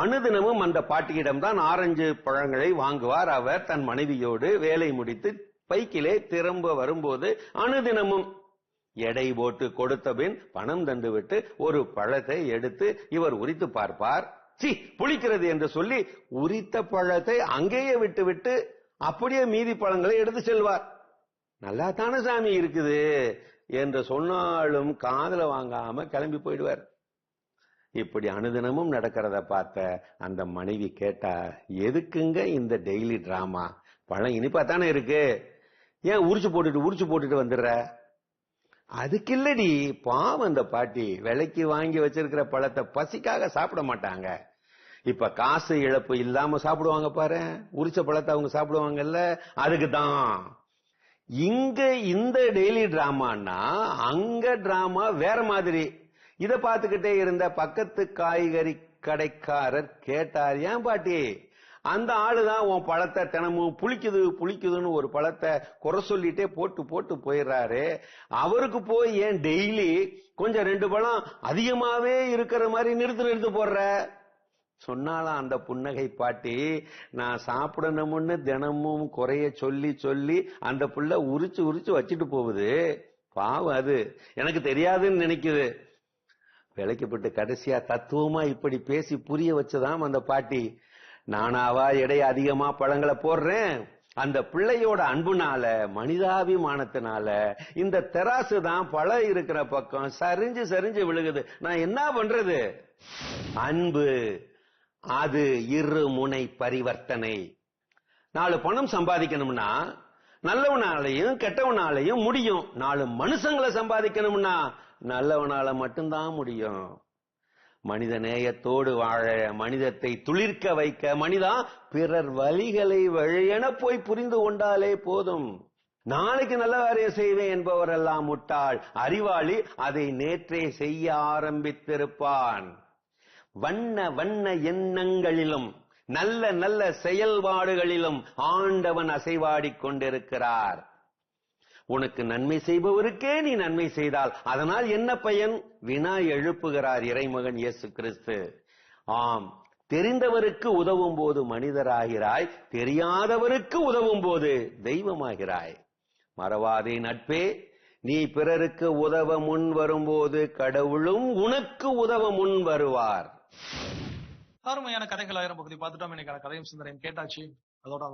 அனுதினமும் அந்த பாட்டியிடம்தான் ஆரஞ்சு பழங்களை வாங்குவார். அவர் தன் மனைவியோடு வேலை முடித்து பைக்கிலே திரும்ப வரும்போது அனுதினமும் எடை போட்டு கொடுத்த பின் பணம் தந்துவிட்டு ஒரு பழத்தை எடுத்து இவர் உரித்து பார்ப்பார். சி புளிக்கிறது என்று சொல்லி உரித்த பழத்தை அங்கேயே விட்டுவிட்டு அப்படியே மீதி பழங்களை எடுத்து செல்வார். நல்லா தானே சாமி இருக்குது என்று சொன்னாலும் காதல வாங்காம கிளம்பி போயிடுவார். இப்படி அனுதினமும் நடக்கிறத பார்த்த அந்த மனைவி கேட்டா எதுக்குங்க இந்த டெய்லி டிராமா பழம் இனிப்பா தானே இருக்கு? ஏன் உரிச்சு போட்டுட்டு உரிச்சு போட்டுட்டு வந்துடுற? அதுக்கு இல்லடி பாவம் அந்த பாட்டி. விலைக்கு வாங்கி வச்சிருக்கிற பழத்தை பசிக்காக சாப்பிட மாட்டாங்க. இப்ப காசு இழப்பு இல்லாம சாப்பிடுவாங்க பாரு. உரிச்ச பழத்தை அவங்க சாப்பிடுவாங்கல்ல அதுக்கு தான். இங்க இந்த டெய்லி டிராமான்னா அங்க டிராமா வேற மாதிரி. இத பார்த்துக்கிட்டே இருந்த பக்கத்து காய்கறி கடைக்காரர் கேட்டார் ஏன் பாட்டி? அந்த ஆளுதான் உன் பழத்தை தினமும் புளிக்குது புளிக்குதுன்னு ஒரு பழத்தை குறை சொல்லிட்டே போட்டு போட்டு போயிடுறாரு. அவருக்கு போய் ஏன் டெய்லி கொஞ்சம் ரெண்டு பழம் அதிகமாவே இருக்கிற மாதிரி நிறுத்து நிறுத்து போடுற? சொன்னாலாம் அந்த புன்னகை பாட்டி நான் சாப்பிடணும்னு தினமும் குறைய சொல்லி சொல்லி அந்த புள்ள உரிச்சு உரிச்சு வச்சுட்டு போகுது. பாவம் அது. எனக்கு தெரியாதுன்னு நினைக்குது. விலைக்கப்பட்டு கடைசியா தத்துவமா இப்படி பேசி புரிய வச்சுதான் அந்த பாட்டி. நானாவா எடை அதிகமா பழங்களை போடுறேன். அந்த பிள்ளையோட அன்புனால மனிதாபிமானத்தினால இந்த தெராசு தான் பழம் இருக்கிற பக்கம் சரிஞ்சு சரிஞ்சு விழுகுது. நான் என்ன பண்றது? அன்பு. அது இரு முனை பரிவர்த்தனை. நாலு பணம் சம்பாதிக்கணும்னா நல்லவனாலையும் கெட்டவனாலையும் முடியும். நாலு மனுஷங்களை சம்பாதிக்கணும்னா நல்லவனால மட்டும்தான் முடியும். மனித நேயத்தோடு வாழ மனிதத்தை துளிர்க்க வைக்க மனிதா பிறர் வழிகளை வழியென போய் புரிந்து கொண்டாலே போதும். நாளைக்கு நல்ல காரியம் செய்வேன் என்பவரெல்லாம் முட்டாள். அறிவாளி அதை நேற்றே செய்ய ஆரம்பித்திருப்பான். வண்ண வண்ண எண்ணங்களிலும் நல்ல நல்ல செயல்பாடுகளிலும் ஆண்டவன் அசைவாடிக் கொண்டிருக்கிறார். உனக்கு நன்மை செய்பவருக்கே நீ நன்மை செய்தால். அதனால் என்ன பயன்? வினா எழுப்புகிறார் இறைமகன் இயேசு கிறிஸ்து. ஆம் தெரிந்தவருக்கு உதவும் போது மனிதராகிறாய் தெரியாதவருக்கு உதவும் போது தெய்வமாகிறாய். மறவாதே நட்பே நீ பிறருக்கு உதவ முன் வரும்போது கடவுளும் உனக்கு உதவ முன் வருவார். அருமையான கதைகள் ஆயிரம் பகுதி. பார்த்துட்டோம். இன்னைக்கான கதையும் சிந்தனையும் கேட்டாச்சு. அதோட